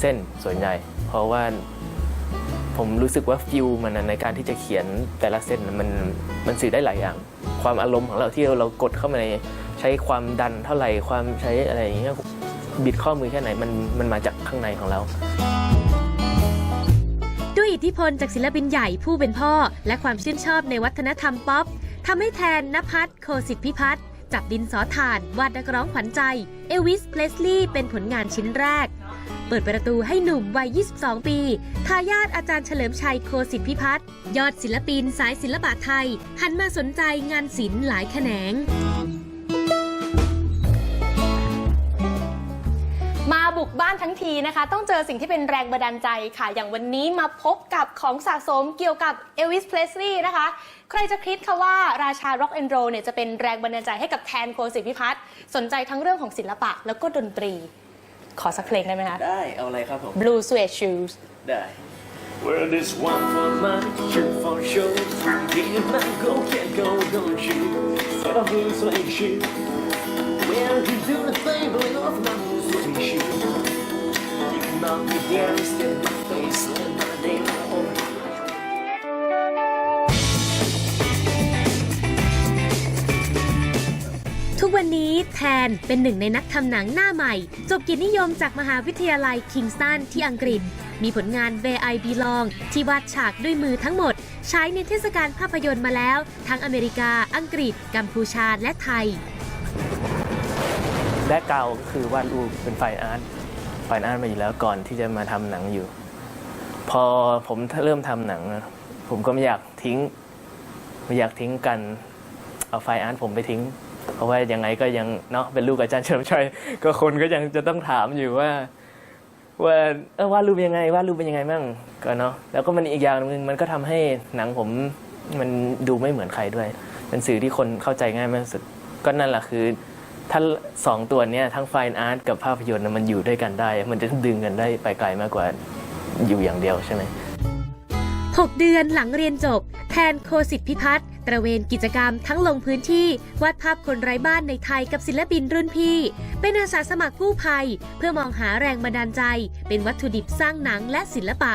เส้นส่วนใหญ่ เพราะว่าผมรู้สึกว่าฟิลมันในการที่จะเขียนแต่ละเส้นมันมันสื่อได้หลายอย่าง ความอารมณ์ของเราที่เรากดเข้ามาในใช้ความดันเท่าไหร่ความใช้อะไรอย่างเงี้ยบิดข้อมือแค่ไหนมันมันมาจากข้างในของเราด้วยอิทธิพลจากศิลปินใหญ่ผู้เป็นพ่อ และความชื่นชอบในวัฒนธรรมป๊อปทำให้แทนนภัสโคสิทธิพิพัฒน์จับดินสอถ่านวาดนักร้องขวัญใจ เอลวิสเพลสลีย์เป็นผลงานชิ้นแรก เปิดประตูให้หนุ่มวัย 22 ปี ทายาทอาจารย์เฉลิมชัยโคสิทธิพิพัฒน์ยอดศิลปินสายศิลปะไทย หันมาสนใจงานศิลป์หลายแขนงมาบุกบ้านทั้งทีนะคะ ต้องเจอสิ่งที่เป็นแรงบันดาลใจค่ะ อย่างวันนี้มาพบกับของสะสมเกี่ยวกับเอลวิสเพลสลีย์นะคะ ใครจะคิดคะว่าราชาร็อกแอนด์โรเนี่ยจะเป็นแรงบันดาลใจให้กับแทนโคสิทธิพิพัฒน์สนใจทั้งเรื่องของศิลปะแล้วก็ดนตรี ขอสักเพลงได้ไหมคะ ได้เอาอะไรครับผม Blue Suede Shoes ได้ Well, this one for money, two for show. Can't not go, can't go, don't you? Set up blue suede shoe. วันนี้แทนเป็นหนึ่งในนักทำหนังหน้าใหม่ จบกียรตินิยมจากมหาวิทยาลัยคิงสตันที่อังกฤษ มีผลงาน Where I Belong ที่วาดฉากด้วยมือทั้งหมด ใช้ในเทศกาลภาพยนตร์มาแล้ว ทั้งอเมริกา อังกฤษ กัมพูชาและไทย แบ็กกราวก็คือวาดรูปเป็นไฟอาร์ตไฟอาร์ตมาอยู่แล้วก่อนที่จะมาทำหนังอยู่ พอผมเริ่มทำหนัง ผมก็ไม่อยากทิ้งไม่อยากทิ้งกันเอาไฟอาร์ตผมไปทิ้ง เพราะว่ายังไงก็ยังเนาะเป็นลูกอาจารย์เฉลิมชัยก็คนก็ยังจะต้องถามอยู่ว่า ว่าเออวาดรูปยังไงวาดรูปเป็นยังไงมั่งก็เนาะแล้วก็มันอีกอย่างหนึ่งมันก็ทำให้หนังผมมันดูไม่เหมือนใครด้วย เป็นสื่อที่คนเข้าใจง่ายมากสุดก็นั่นแหละคือถ้าสองตัวเนี้ยทั้งไฟน์อาร์ตกับภาพยนตร์มันอยู่ด้วยกันได้ มันจะดึงกันได้ไปไกลมากกว่าอยู่อย่างเดียวใช่ไหม6 เดือนหลังเรียนจบ แทนโคสิทธิพิพัฒน์ตระเวนกิจกรรมทั้งลงพื้นที่วาดภาพคนไร้บ้านในไทยกับศิลปินรุ่นพี่ เป็นอาสาสมัครกู้ภัย เพื่อมองหาแรงบันดาลใจ เป็นวัตถุดิบสร้างหนังและศิลปะ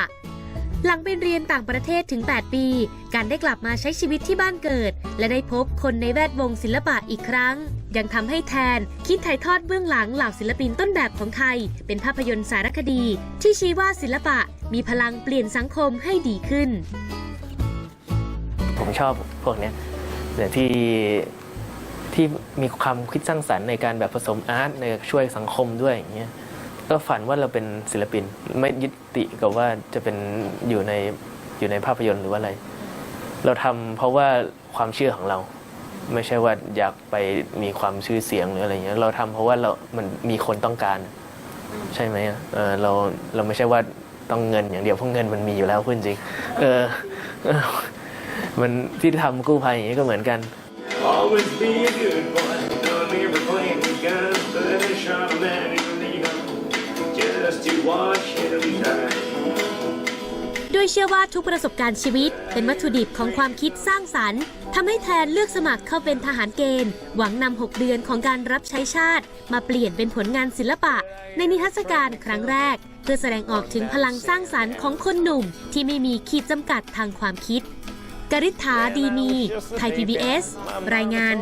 หลังไปเรียนต่างประเทศถึง 8 ปี การได้กลับมาใช้ชีวิตที่บ้านเกิด และได้พบคนในแวดวงศิลปะอีกครั้ง ยังทำให้แทน คิดถ่ายทอดเบื้องหลังเหล่าศิลปินต้นแบบของไทย เป็นภาพยนตร์สารคดี ที่ชี้ว่าศิลปะมีพลังเปลี่ยนสังคมให้ดีขึ้น ผมชอบพวกเนี้ยแต่ที่ที่มีความคิดสร้างสรรค์ในการแบบผสมอาร์ตในช่วยสังคมด้วยอย่างเงี้ยก็ฝันว่าเราเป็นศิลปินไม่ยึดติกับว่าจะเป็นอยู่ในอยู่ในภาพยนตร์หรือว่าอะไร เราทำเพราะว่าความเชื่อของเรา ไม่ใช่ว่าอยากไปมีความชื่อเสียงหรืออะไรเงี้ยเราทำเพราะว่าเรา มันมีคนต้องการ ใช่ไหมอะเออเราเราไม่ใช่ว่าต้องเงินอย่างเดียวเพราะเงินมันมีอยู่แล้วพูดจริง เออ มันที่ทำกู้ภัยอย่างนี้ก็เหมือนกัน Always be a good boy. Don't ever claim the gun, but a sharp man you need just to watch him die. ด้วยเชื่อว่าทุกประสบการณ์ชีวิต เป็นวัตถุดิบของความคิดสร้างสรรค์ทำให้แทนเลือกสมัครเข้าเป็นทหารเกณฑ์ หวังนำ6เดือนของการรับใช้ชาติ มาเปลี่ยนเป็นผลงานศิลปะ ในนิทรรศการครั้งแรก เพื่อแสดงออกถึงพลังสร้างสรรค์ของคนหนุ่ม ที่ไม่มีขีดจำกัดทางความคิด กริษฐาดีมี ไทย PBS รายงาน